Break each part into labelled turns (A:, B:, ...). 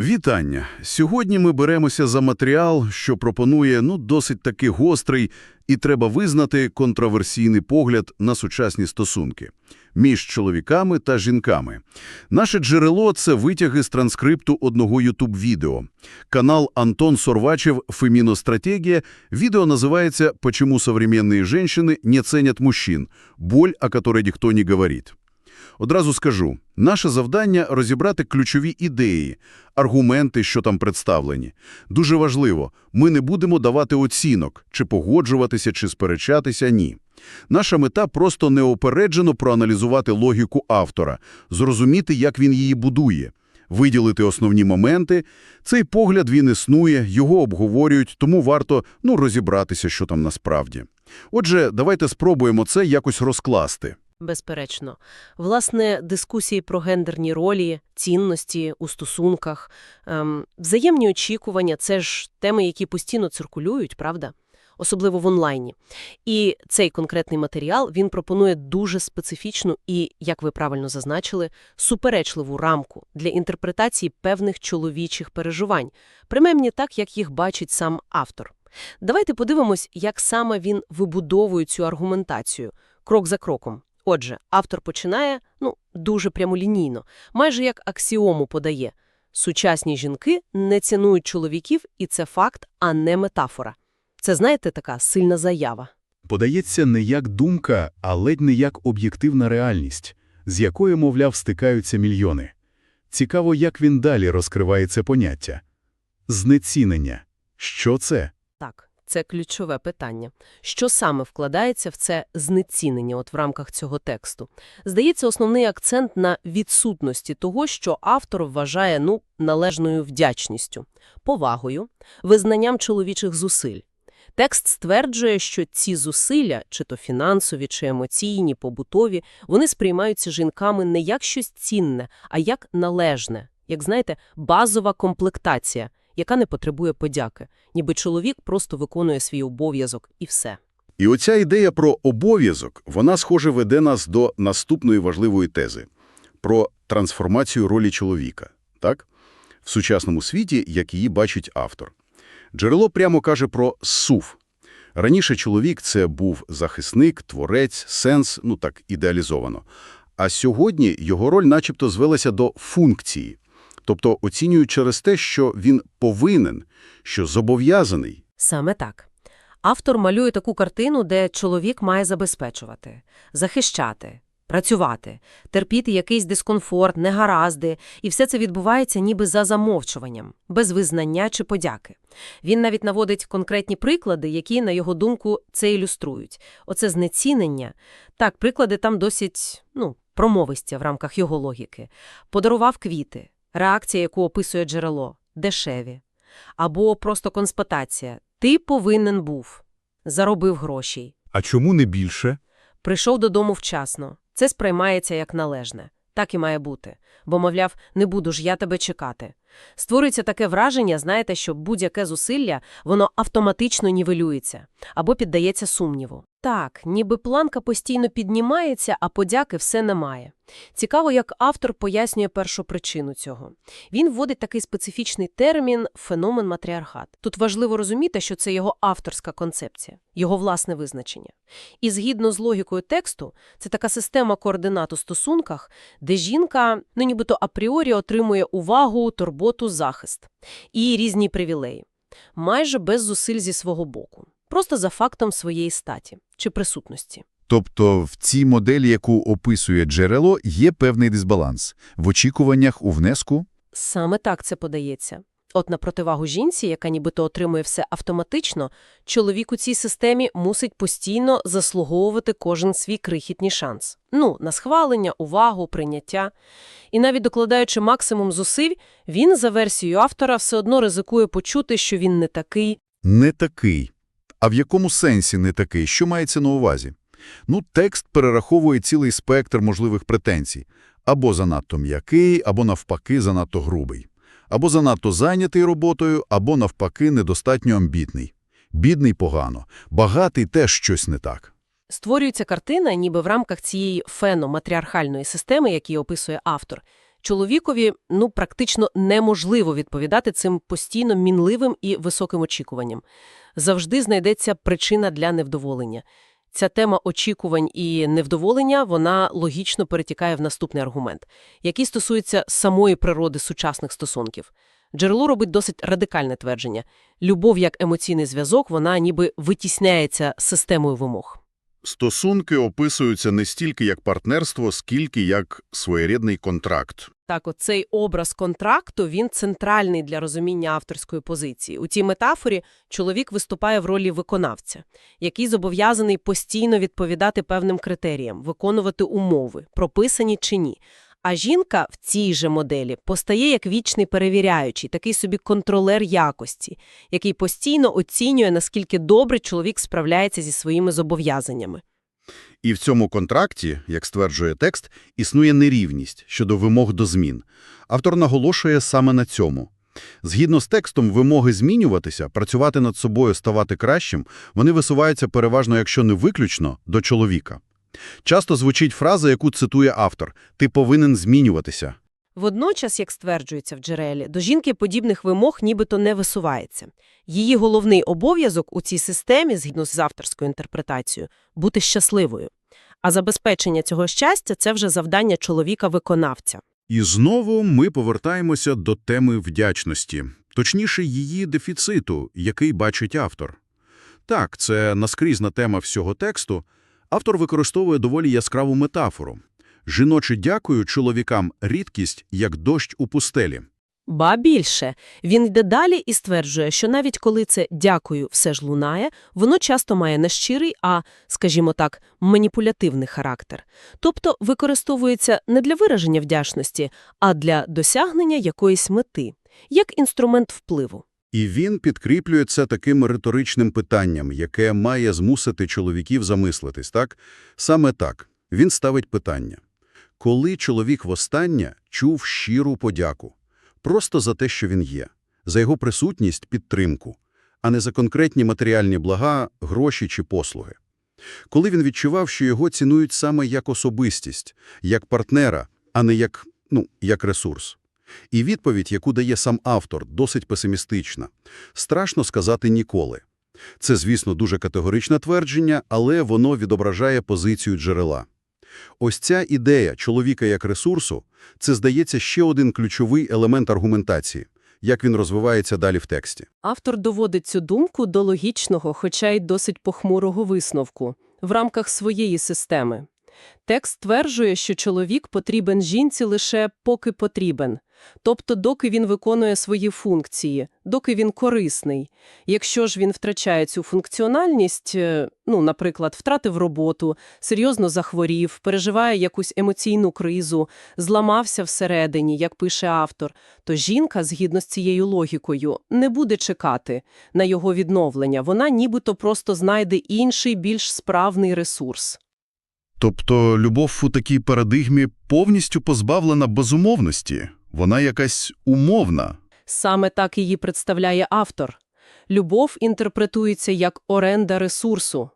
A: Вітання! Сьогодні ми беремося за матеріал, що пропонує ну досить таки гострий і треба визнати контроверсійний погляд на сучасні стосунки між чоловіками та жінками. Наше джерело – це витяги з транскрипту одного ютуб-відео. Канал Антон Сорвачев «Феминостратегия». Відео називається «Почему современные женщины не ценят мужчин. Боль, о которой ніхто не говорить». Одразу скажу, наше завдання – розібрати ключові ідеї, аргументи, що там представлені. Дуже важливо, ми не будемо давати оцінок, чи погоджуватися, чи сперечатися – ні. Наша мета – просто неопереджено проаналізувати логіку автора, зрозуміти, як він її будує, виділити основні моменти. Цей погляд він існує, його обговорюють, тому варто ну, розібратися, що там насправді. Отже, давайте спробуємо це якось розкласти.
B: Безперечно. Власне, дискусії про гендерні ролі, цінності у стосунках, ем, взаємні очікування – це ж теми, які постійно циркулюють, правда? Особливо в онлайні. І цей конкретний матеріал, він пропонує дуже специфічну і, як ви правильно зазначили, суперечливу рамку для інтерпретації певних чоловічих переживань, принаймні так, як їх бачить сам автор. Давайте подивимось, як саме він вибудовує цю аргументацію, крок за кроком. Отже, автор починає, ну, дуже прямолінійно, майже як аксіому подає. Сучасні жінки не цінують чоловіків, і це факт, а не метафора. Це, знаєте, така сильна заява.
C: Подається не як думка, а ледь не як об'єктивна реальність, з якою, мовляв, стикаються мільйони. Цікаво, як він далі розкриває це поняття. Знецінення. Що це?
B: Це ключове питання. Що саме вкладається в це знецінення от в рамках цього тексту? Здається, основний акцент на відсутності того, що автор вважає, ну, належною вдячністю, повагою, визнанням чоловічих зусиль. Текст стверджує, що ці зусилля, чи то фінансові, чи емоційні, побутові, вони сприймаються жінками не як щось цінне, а як належне, як, знаєте, базова комплектація, яка не потребує подяки, ніби чоловік просто виконує свій обов'язок і все.
A: І оця ідея про обов'язок, вона, схоже, веде нас до наступної важливої тези – про трансформацію ролі чоловіка, так? В сучасному світі, як її бачить автор. Джерело прямо каже про СУВ. Раніше чоловік – це був захисник, творець, сенс, ну так, ідеалізовано. А сьогодні його роль начебто звелася до функції. Тобто оцінюють через те, що він повинен, що зобов'язаний.
B: Саме так. Автор малює таку картину, де чоловік має забезпечувати, захищати, працювати, терпіти якийсь дискомфорт, негаразди, і все це відбувається ніби за замовчуванням, без визнання чи подяки. Він навіть наводить конкретні приклади, які, на його думку, це ілюструють. Оце знецінення. Так, приклади там досить, ну, промовисті в рамках його логіки. Подарував квіти, реакція, яку описує джерело, дешеві. Або просто конспатація. Ти повинен був. Заробив грошей.
C: А чому не більше?
B: Прийшов додому вчасно. Це сприймається як належне. Так і має бути. Бо, мовляв, не буду ж я тебе чекати. Створюється таке враження, знаєте, що будь-яке зусилля, воно автоматично нівелюється або піддається сумніву. Так, ніби планка постійно піднімається, а подяки все немає. Цікаво, як автор пояснює першу причину цього. Він вводить такий специфічний термін «феномен матріархат». Тут важливо розуміти, що це його авторська концепція, його власне визначення. І згідно з логікою тексту, це така система координат у стосунках, де жінка, ну нібито апріорі отримує увагу, турботу, захист і різні привілеї, майже без зусиль зі свого боку, просто за фактом своєї статі чи присутності.
D: Тобто в цій моделі, яку описує джерело, є певний дисбаланс в очікуваннях у внеску.
B: Саме так це подається. От на противагу жінці, яка нібито отримує все автоматично, чоловік у цій системі мусить постійно заслуговувати кожен свій крихітний шанс. Ну, на схвалення, увагу, прийняття. І навіть докладаючи максимум зусиль, він, за версією автора, все одно ризикує почути, що він не такий.
D: Не такий. А в якому сенсі не такий? Що мається на увазі? Ну, текст перераховує цілий спектр можливих претензій. Або занадто м'який, або навпаки занадто грубий. Або занадто зайнятий роботою, або навпаки недостатньо амбітний. Бідний – погано, багатий – теж щось не так.
B: Створюється картина, ніби в рамках цієї фено-матріархальної системи, які описує автор, Чоловікові, ну, практично неможливо відповідати цим постійно мінливим і високим очікуванням. Завжди знайдеться причина для невдоволення. Ця тема очікувань і невдоволення, вона логічно перетікає в наступний аргумент, який стосується самої природи сучасних стосунків. Джерело робить досить радикальне твердження. Любов як емоційний зв'язок, вона ніби витісняється системою вимог.
A: Стосунки описуються не стільки як партнерство, скільки як своєрідний контракт.
B: Так, оцей образ контракту, він центральний для розуміння авторської позиції. У цій метафорі чоловік виступає в ролі виконавця, який зобов'язаний постійно відповідати певним критеріям, виконувати умови, прописані чи ні. А жінка в цій же моделі постає як вічний перевіряючий, такий собі контролер якості, який постійно оцінює, наскільки добре чоловік справляється зі своїми зобов'язаннями.
A: І в цьому контракті, як стверджує текст, існує нерівність щодо вимог до змін. Автор наголошує саме на цьому. Згідно з текстом, вимоги змінюватися, працювати над собою, ставати кращим, вони висуваються переважно, якщо не виключно, до чоловіка. Часто звучить фраза, яку цитує автор «ти повинен змінюватися».
B: Водночас, як стверджується в джерелі, до жінки подібних вимог нібито не висувається. Її головний обов'язок у цій системі, згідно з авторською інтерпретацією, бути щасливою. А забезпечення цього щастя – це вже завдання чоловіка-виконавця.
A: І знову ми повертаємося до теми вдячності, точніше її дефіциту, який бачить автор. Так, це наскрізна тема всього тексту. Автор використовує доволі яскраву метафору. Жіноче дякую чоловікам рідкість, як дощ у пустелі.
B: Ба більше, він йде далі і стверджує, що навіть коли це «дякую» все ж лунає, воно часто має не щирий, а, скажімо так, маніпулятивний характер. Тобто використовується не для вираження вдячності, а для досягнення якоїсь мети, як інструмент впливу.
A: І він підкріплює це таким риторичним питанням, яке має змусити чоловіків замислитись, так? Саме так. Він ставить питання. Коли чоловік востаннє чув щиру подяку? Просто за те, що він є. За його присутність, підтримку. А не за конкретні матеріальні блага, гроші чи послуги. Коли він відчував, що його цінують саме як особистість, як партнера, а не як, ну, як ресурс. І відповідь, яку дає сам автор, досить песимістична. Страшно сказати ніколи. Це, звісно, дуже категоричне твердження, але воно відображає позицію джерела. Ось ця ідея чоловіка як ресурсу – це, здається, ще один ключовий елемент аргументації, як він розвивається далі в тексті.
B: Автор доводить цю думку до логічного, хоча й досить похмурого висновку в рамках своєї системи. Текст стверджує, що чоловік потрібен жінці лише поки потрібен, тобто доки він виконує свої функції, доки він корисний. Якщо ж він втрачає цю функціональність, е, ну, наприклад, втратив роботу, серйозно захворів, переживає якусь емоційну кризу, зламався всередині, як пише автор, то жінка, згідно з цією логікою, не буде чекати на його відновлення. Вона нібито просто знайде інший, більш справний ресурс.
A: Тобто любов у такій парадигмі повністю позбавлена безумовності? Вона якась умовна?
B: Саме так її представляє автор. Любов інтерпретується як оренда ресурсу.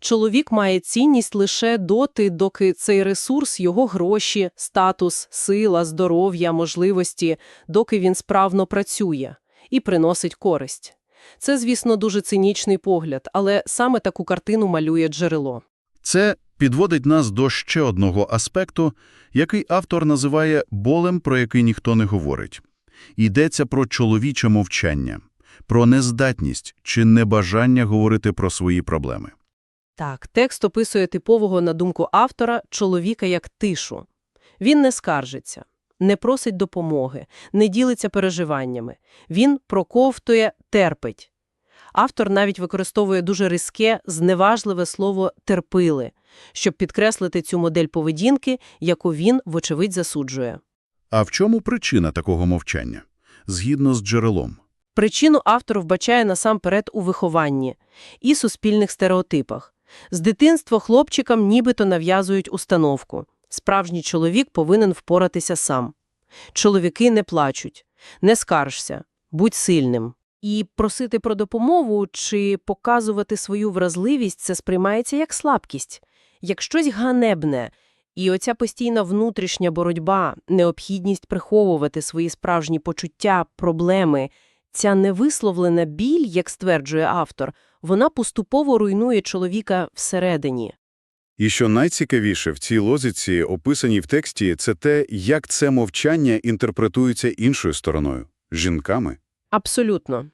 B: Чоловік має цінність лише доти, доки цей ресурс – його гроші, статус, сила, здоров'я, можливості, доки він справно працює і приносить користь. Це, звісно, дуже цинічний погляд, але саме таку картину малює джерело.
A: Це підводить нас до ще одного аспекту, який автор називає болем, про який ніхто не говорить. Йдеться про чоловіче мовчання, про нездатність чи небажання говорити про свої проблеми.
B: Так, текст описує типового, на думку автора, чоловіка як тишу. Він не скаржиться, не просить допомоги, не ділиться переживаннями. Він проковтує, терпить. Автор навіть використовує дуже різке, зневажливе слово «терпили», щоб підкреслити цю модель поведінки, яку він, вочевидь, засуджує.
A: А в чому причина такого мовчання? Згідно з джерелом.
B: Причину автор вбачає насамперед у вихованні і суспільних стереотипах. З дитинства хлопчикам нібито нав'язують установку. Справжній чоловік повинен впоратися сам. Чоловіки не плачуть, не скаржся, будь сильним. І просити про допомогу чи показувати свою вразливість – це сприймається як слабкість, як щось ганебне, І оця постійна внутрішня боротьба, необхідність приховувати свої справжні почуття, проблеми, ця невисловлена біль, як стверджує автор, вона поступово руйнує чоловіка всередині.
E: І що найцікавіше в цій лозиці, описаній в тексті, це те, як це мовчання інтерпретується іншою стороною – жінками.
B: Абсолютно.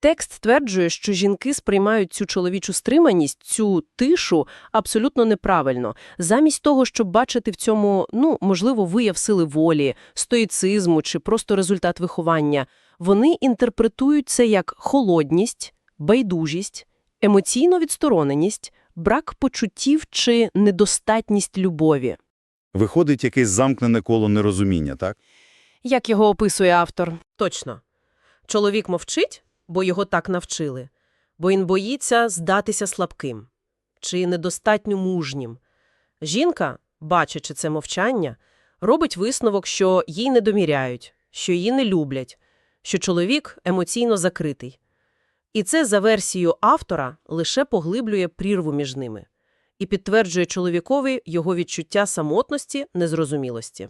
B: Текст стверджує, що жінки сприймають цю чоловічу стриманість, цю тишу абсолютно неправильно. Замість того, щоб бачити в цьому, ну, можливо, вияв сили волі, стоїцизму чи просто результат виховання, вони інтерпретують це як холодність, байдужість, емоційну відстороненість, брак почуттів чи недостатність любові.
E: Виходить якесь замкнене коло нерозуміння, так?
B: Як його описує автор? Точно. Чоловік мовчить, бо його так навчили, бо він боїться здатися слабким чи недостатньо мужнім. Жінка, бачачи це мовчання, робить висновок, що їй не доміряють, що її не люблять, що чоловік емоційно закритий. І це, за версією автора, лише поглиблює прірву між ними і підтверджує чоловікові його відчуття самотності, незрозумілості.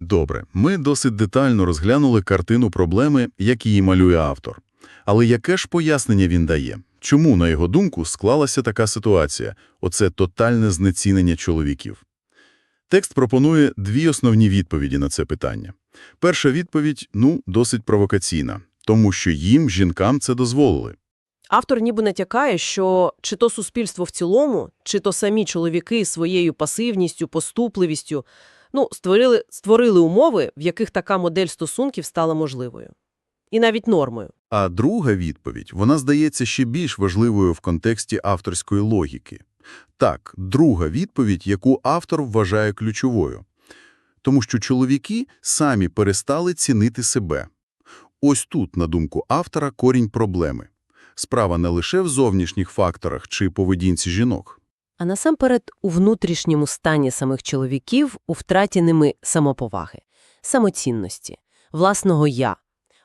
A: Добре, ми досить детально розглянули картину проблеми, як її малює автор. Але яке ж пояснення він дає? Чому, на його думку, склалася така ситуація – оце тотальне знецінення чоловіків? Текст пропонує дві основні відповіді на це питання. Перша відповідь, ну, досить провокаційна, тому що їм, жінкам, це дозволили.
B: Автор ніби натякає, що чи то суспільство в цілому, чи то самі чоловіки своєю пасивністю, поступливістю ну, створили, створили умови, в яких така модель стосунків стала можливою. І навіть нормою.
A: А друга відповідь, вона здається ще більш важливою в контексті авторської логіки. Так, друга відповідь, яку автор вважає ключовою. Тому що чоловіки самі перестали цінити себе. Ось тут, на думку автора, корінь проблеми. Справа не лише в зовнішніх факторах чи поведінці жінок.
B: А насамперед у внутрішньому стані самих чоловіків у втраті ними самоповаги, самоцінності, власного «я».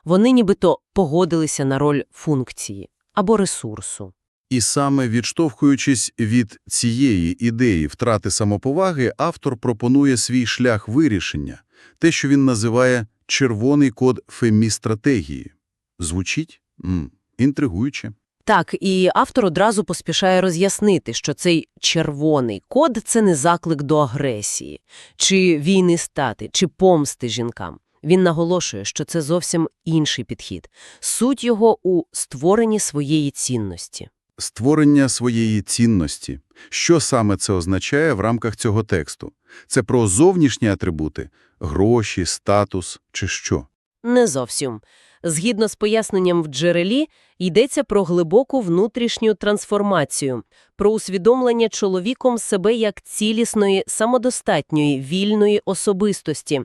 B: Вони нібито погодилися на роль функції або ресурсу.
A: І саме відштовхуючись від цієї ідеї втрати самоповаги, автор пропонує свій шлях вирішення, те, що він називає «червоний код фемі-стратегії». Звучить? М, інтригуюче.
B: Так, і автор одразу поспішає роз'яснити, що цей червоний код – це не заклик до агресії, чи війни стати, чи помсти жінкам. Він наголошує, що це зовсім інший підхід. Суть його у створенні своєї цінності.
A: Створення своєї цінності. Що саме це означає в рамках цього тексту? Це про зовнішні атрибути – гроші, статус чи що?
B: Не зовсім. Згідно з поясненням в джерелі, йдеться про глибоку внутрішню трансформацію, про усвідомлення чоловіком себе як цілісної, самодостатньої, вільної особистості,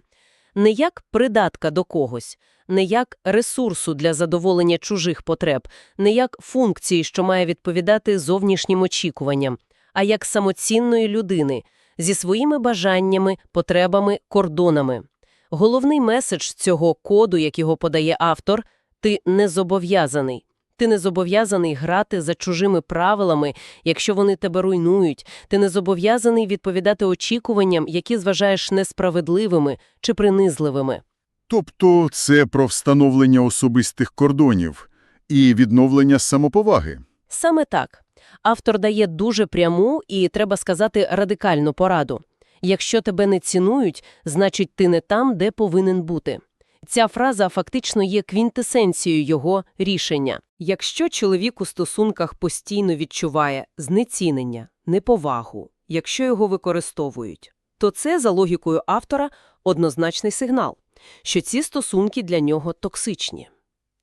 B: не як придатка до когось, не як ресурсу для задоволення чужих потреб, не як функції, що має відповідати зовнішнім очікуванням, а як самоцінної людини зі своїми бажаннями, потребами, кордонами. Головний меседж цього коду, як його подає автор – ти не зобов'язаний. Ти не зобов'язаний грати за чужими правилами, якщо вони тебе руйнують. Ти не зобов'язаний відповідати очікуванням, які зважаєш несправедливими чи принизливими.
F: Тобто це про встановлення особистих кордонів і відновлення самоповаги.
B: Саме так. Автор дає дуже пряму і, треба сказати, радикальну пораду. Якщо тебе не цінують, значить ти не там, де повинен бути. Ця фраза фактично є квінтесенцією його рішення. Якщо чоловік у стосунках постійно відчуває знецінення, неповагу, якщо його використовують, то це, за логікою автора, однозначний сигнал, що ці стосунки для нього токсичні,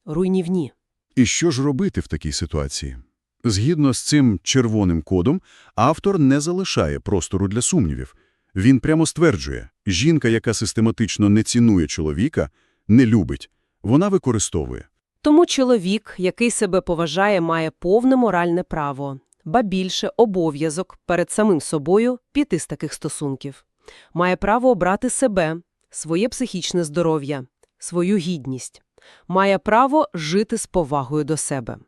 B: руйнівні.
F: І що ж робити в такій ситуації? Згідно з цим червоним кодом, автор не залишає простору для сумнівів. Він прямо стверджує, жінка, яка систематично не цінує чоловіка, не любить, вона використовує.
B: Тому чоловік, який себе поважає, має повне моральне право, ба більше обов'язок перед самим собою піти з таких стосунків. Має право обрати себе, своє психічне здоров'я, свою гідність. Має право жити з повагою до себе.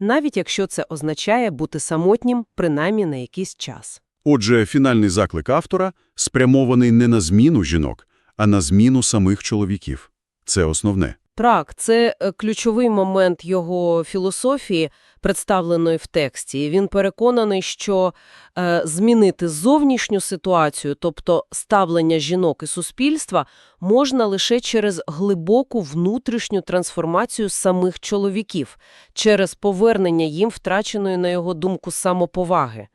B: Навіть якщо це означає бути самотнім принаймні на якийсь час.
G: Отже, фінальний заклик автора спрямований не на зміну жінок, а на зміну самих чоловіків. Це основне.
B: Так, це е, ключовий момент його філософії, представленої в тексті. Він переконаний, що е, змінити зовнішню ситуацію, тобто ставлення жінок і суспільства, можна лише через глибоку внутрішню трансформацію самих чоловіків, через повернення їм втраченої, на його думку, самоповаги,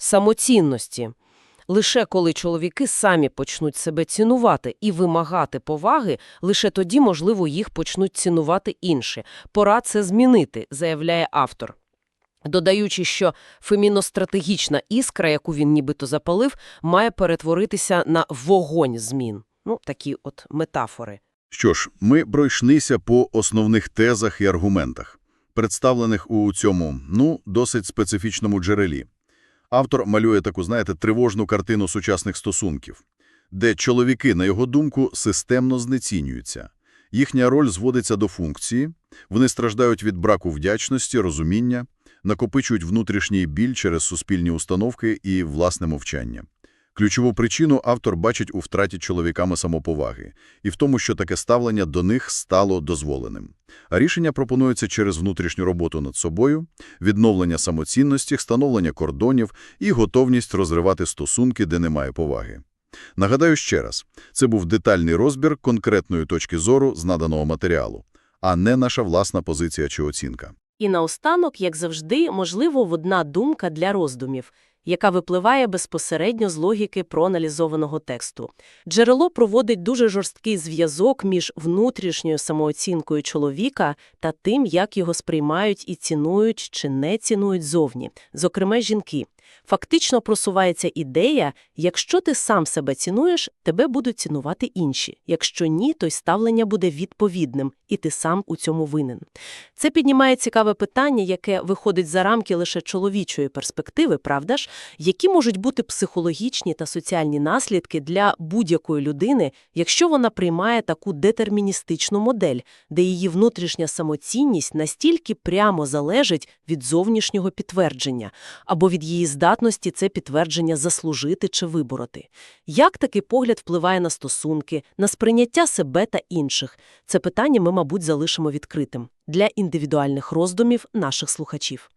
B: самоцінності. Лише коли чоловіки самі почнуть себе цінувати і вимагати поваги, лише тоді, можливо, їх почнуть цінувати інші. Пора це змінити, заявляє автор. Додаючи, що феміностратегічна іскра, яку він нібито запалив, має перетворитися на вогонь змін. Ну, такі от метафори.
A: Що ж, ми пройшлися по основних тезах і аргументах, представлених у цьому, ну, досить специфічному джерелі. Автор малює таку, знаєте, тривожну картину сучасних стосунків, де чоловіки, на його думку, системно знецінюються. Їхня роль зводиться до функції, вони страждають від браку вдячності, розуміння, накопичують внутрішній біль через суспільні установки і власне мовчання. Ключову причину автор бачить у втраті чоловіками самоповаги і в тому, що таке ставлення до них стало дозволеним. А рішення пропонується через внутрішню роботу над собою, відновлення самоцінності, встановлення кордонів і готовність розривати стосунки, де немає поваги. Нагадаю ще раз, це був детальний розбір конкретної точки зору з наданого матеріалу, а не наша власна позиція чи оцінка.
B: І наостанок, як завжди, можливо, одна думка для роздумів, яка випливає безпосередньо з логіки проаналізованого тексту. Джерело проводить дуже жорсткий зв'язок між внутрішньою самооцінкою чоловіка та тим, як його сприймають і цінують чи не цінують зовні, зокрема жінки. Фактично просувається ідея, якщо ти сам себе цінуєш, тебе будуть цінувати інші. Якщо ні, то й ставлення буде відповідним, і ти сам у цьому винен. Це піднімає цікаве питання, яке виходить за рамки лише чоловічої перспективи, правда ж? Які можуть бути психологічні та соціальні наслідки для будь-якої людини, якщо вона приймає таку детерміністичну модель, де її внутрішня самоцінність настільки прямо залежить від зовнішнього підтвердження, або від її здатності це підтвердження заслужити чи вибороти. Як такий погляд впливає на стосунки, на сприйняття себе та інших? Це питання ми, мабуть, залишимо відкритим для індивідуальних роздумів наших слухачів.